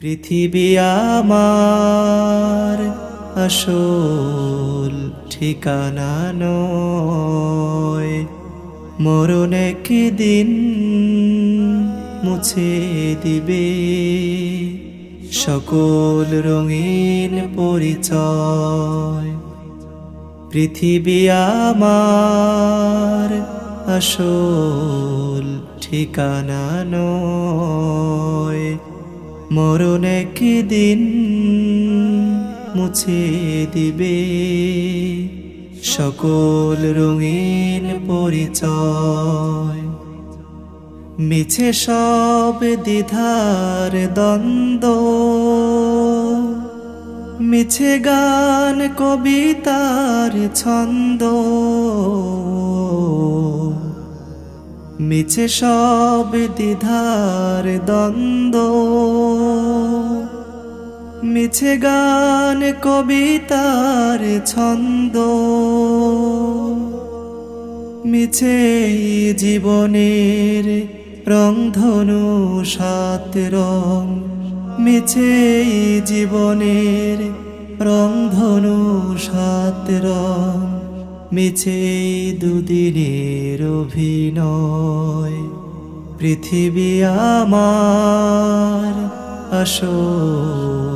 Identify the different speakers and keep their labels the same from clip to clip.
Speaker 1: পৃথিবী আমার আসল ঠিকানা নয়। মরণ দিন মুছে দিবে? সকল রঙিন পরিচয়। পৃথিবী আমার আসল ঠিকানা নয়। মরণ দিন মুছে দিবে? সকল রঙিন পরিচয়। মিছে সব দ্বিধার দ্বন্দ্ব। মিছে গান কবিতার ছন্দ। মিছে সব দ্বিধার দ্বন্দ্ব। মিছে গান কবিতার ছন্দ। মিছে জীবনের রংধনু সাত রং। মিছে জীবনের রংধনু সাত রং। মিছে দুদিনের অভিনয়। পৃথিবী আমার আসল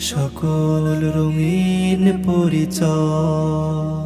Speaker 1: সকল রঙিন পরিচয়।